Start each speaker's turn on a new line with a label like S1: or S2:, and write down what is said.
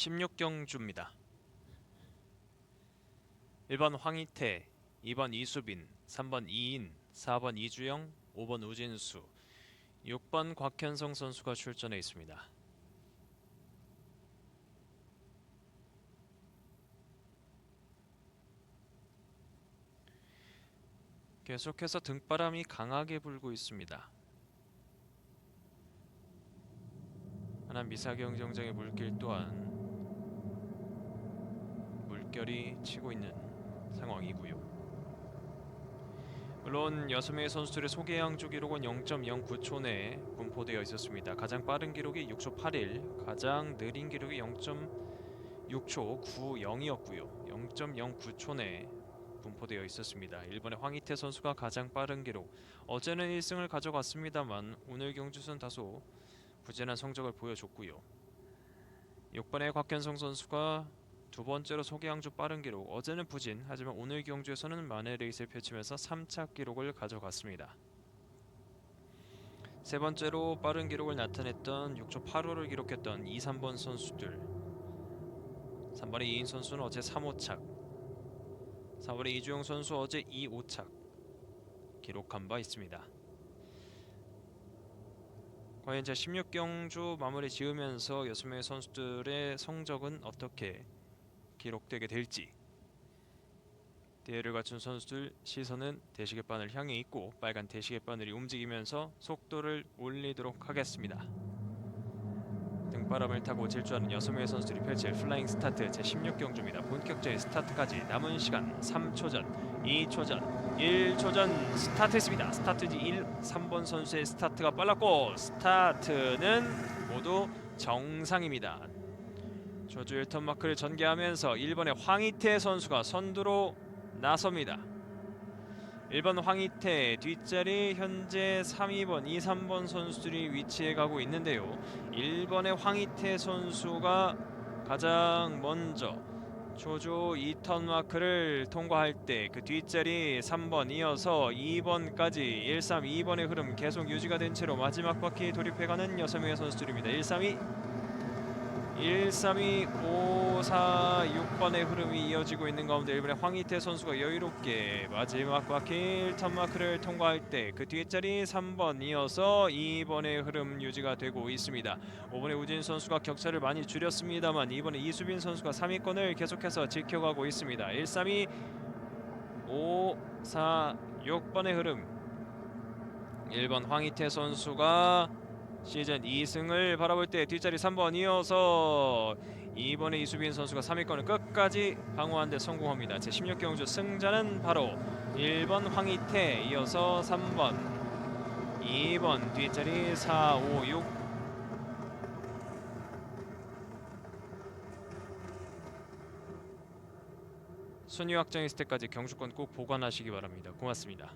S1: 16경주입니다. 1번 황희태, 2번 이수빈, 3번 이인, 4번 이주영, 5번 우진수, 6번 곽현성 선수가 출전해 있습니다. 계속해서 등바람이 강하게 불고 있습니다. 하남 미사경 정장의 물길 또한 물결이 치고 있는 상황이고요. 물론 여섯 명의 선수들의 소개 양조 기록은 0.09초 내에 분포되어 있었습니다. 가장 빠른 기록이 6초 81, 가장 느린 기록이 0.6초 90이었고요. 0.09초 내에 분포되어 있었습니다. 일본의 황희태 선수가 가장 빠른 기록. 어제는 1승을 가져갔습니다만 오늘 경주선 다소 부진한 성적을 보여줬고요. 6번의 곽현성 선수가 두 번째로 소개양주 빠른 기록. 어제는 부진, 하지만 오늘 경주에서는 만회 레이스를 펼치면서 3차 기록을 가져갔습니다. 세 번째로 빠른 기록을 나타냈던 6초 85를 기록했던 2, 3번 선수들. 3번의 이인 선수는 어제 3호착, 4번의 이주영 선수 어제 2호착 기록한 바 있습니다. 과연 제 16경주 마무리 지으면서 여섯 명의 선수들의 성적은 어떻게 기록되게 될지 대회를 갖춘 선수들 시선은 대시계 바늘 향해 있고 빨간 대시계 바늘이 움직이면서 속도를 올리도록 하겠습니다. 등바람을 타고 질주하는 여섯 명의 선수들이 펼칠 플라잉 스타트 제 16경주입니다. 본격적인 스타트까지 남은 시간 3초 전, 2초 전, 1초 전 스타트했습니다. 스타트지 1, 3번 선수의 스타트가 빨랐고 스타트는 모두 정상입니다. 조주 1턴 마크를 전개하면서 1번의 황희태 선수가 선두로 나섭니다. 1번 황희태 뒷자리 현재 3, 2번, 2, 3번 선수들이 위치해 가고 있는데요. 1번의 황희태 선수가 가장 먼저 조조 2턴 마크를 통과할 때 그 뒷자리 3번 이어서 2번까지 1, 3, 2번의 흐름 계속 유지가 된 채로 마지막 바퀴 돌입해가는 6명의 선수들입니다. 1, 3, 2 1, 3, 2, 5, 4, 6번의 흐름이 이어지고 있는 가운데 일본의 황희태 선수가 여유롭게 마지막 바퀴 1턴 마크를 통과할 때그 뒤에 자리 3번 이어서 2번의 흐름 유지가 되고 있습니다. 5번의 우진 선수가 격차를 많이 줄였습니다만 이번에 이수빈 선수가 3위권을 계속해서 지켜가고 있습니다. 1, 3, 2, 5, 4, 6번의 흐름 1번 황희태 선수가 시즌 2승을 바라볼 때 뒷자리 3번 이어서 이번에 이수빈 선수가 3위권을 끝까지 방어하는 데 성공합니다. 제 16경주 승자는 바로 1번 황희태 이어서 3번 2번 뒷자리 4, 5, 6 순위 확정했을 때까지 경주권 꼭 보관하시기 바랍니다. 고맙습니다.